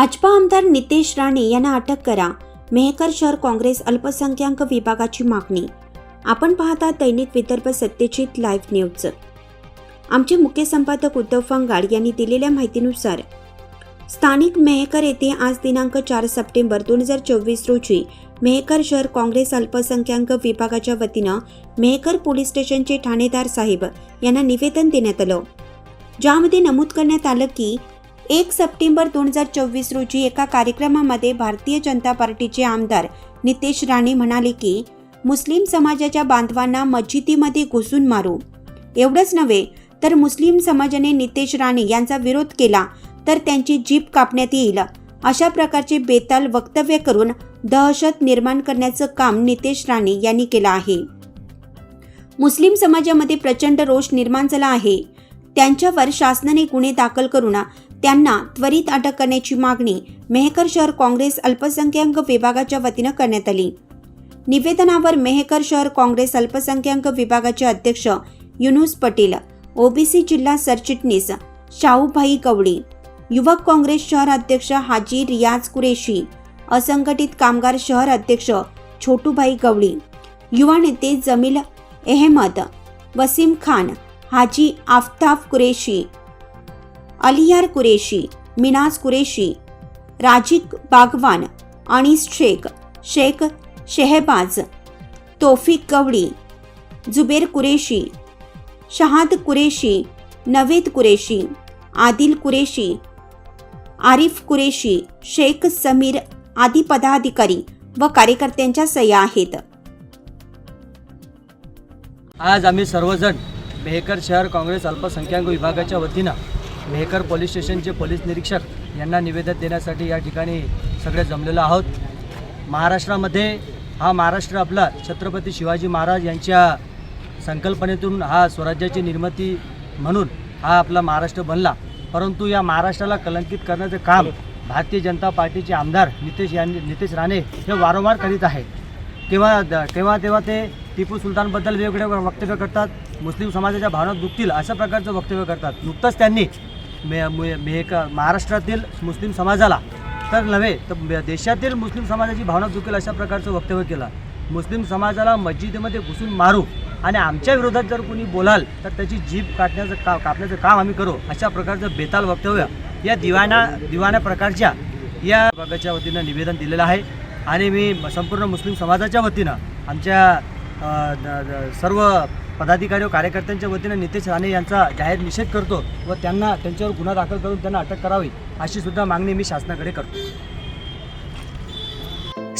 भाजपा आमदार नितेश राणे यांना अटक करा. मेहकर शहर काँग्रेस अल्पसंख्याक विभागाची मागणी. आपण पाहता दैनिक विदर्भ सत्यजित लाईव्ह न्यूज. आमचे मुख्य संपादक उद्धव फंगाड यांनी दिलेल्या माहितीनुसार स्थानिक मेहकर येथे आज दिनांक चार सप्टेंबर दोन हजार चोवीस रोजी मेहकर शहर काँग्रेस अल्पसंख्याक विभागाच्या वतीनं मेहकर पोलीस स्टेशनचे ठाणेदार साहेब यांना निवेदन देण्यात आलं. ज्यामध्ये नमूद करण्यात आलं की एक सप्टेंबर दोन हजार चोवीस रोजी एका कार्यक्रमामध्ये भारतीय जनता पार्टीचे आमदार नितेश राणे म्हणाले की मुस्लिम समाजाच्या बांधवांना मस्जिदीमध्ये घुसून मारू. एवढंच नव्हे तर मुस्लिम समाजाने नितेश राणे यांचा विरोध केला तर त्यांची जीप कापण्यात येईल. अशा प्रकारचे बेताल वक्तव्य करून दहशत निर्माण करण्याचं काम नितेश राणे यांनी केलं आहे. मुस्लिम समाजामध्ये प्रचंड रोष निर्माण झाला आहे. त्यांच्यावर शासनाने गुन्हे दाखल करून त्यांना त्वरित अटक करण्याची मागणी मेहकर शहर काँग्रेस अल्पसंख्याक विभागाच्या वतीनं करण्यात आली. निवेदनावर मेहकर शहर काँग्रेस अल्पसंख्याक विभागाचे अध्यक्ष युनुस पटेल ओबीसी जिल्हा सरचिटणीस शाहूभाई गवळी युवक काँग्रेस शहर अध्यक्ष हाजी रियाज कुरेशी असंघटित कामगार शहर अध्यक्ष छोटूभाई गवळी युवा नेते जमील अहमद वसीम खान हाजी आफताब कुरेशी अलियार कुरेशी मिनाज कुरेशी राजिक बागवान अनिस शेख शेख शेहबाज तोफिक गवळी जुबेर कुरेशी शहाद कुरेशी नवेद कुरेशी आदिल कुरेशी आरिफ कुरेशी शेख समीर आदी पदाधिकारी व कार्यकर्त्यांच्या सह्या आहेत. आज आम्ही सर्वजण मेहकर शहर काँग्रेस अल्पसंख्याक विभागाच्या वतीनं मेहकर पोलीस स्टेशनचे पोलीस निरीक्षक यांना निवेदन देण्यासाठी या ठिकाणी सगळे जमलेलो आहोत. महाराष्ट्रामध्ये हा महाराष्ट्र आपला छत्रपती शिवाजी महाराज यांच्या संकल्पनेतून हा स्वराज्याची निर्मिती म्हणून हा आपला महाराष्ट्र बनला. परंतु या महाराष्ट्राला कलंकित करण्याचं काम भारतीय जनता पार्टीचे आमदार नितेश यांनी नितेश राणे हे वारंवार करीत आहे तेव्हा तेव्हा तेव्हा ते टिपू सुलतानबद्दल वेगवेगळे वक्तव्य करतात. मुस्लिम समाजाच्या भावना दुखतील अशा प्रकारचं वक्तव्य करतात. नुकतंच त्यांनी मे मे महाराष्ट्रातील मुस्लिम समाजाला तर नव्हे तर देशातील मुस्लिम समाजाची भावना दुखेल अशा प्रकारचं वक्तव्य केलं. मुस्लिम समाजाला मस्जिदीमध्ये घुसून मारू आणि आमच्या विरोधात जर कोणी बोलाल तर त्याची जीभ काटण्याचं का कापण्याचं काम आम्ही करू अशा प्रकारचं बेताल वक्तव्य या दिवाना दिवाना प्रकारच्या या विभागाच्या वतीनं निवेदन दिलेलं आहे. आणि मी संपूर्ण मुस्लिम समाजाच्या वतीनं आमच्या सर्व पदाधिकारी व कार्यकर्त्यांच्या वतीनं नितेश राणे यांचा जाहीर निषेध करतो व त्यांना त्यांच्यावर गुन्हा दाखल करून त्यांना अटक करावी अशी सुद्धा मागणी मी शासनाकडे करतो.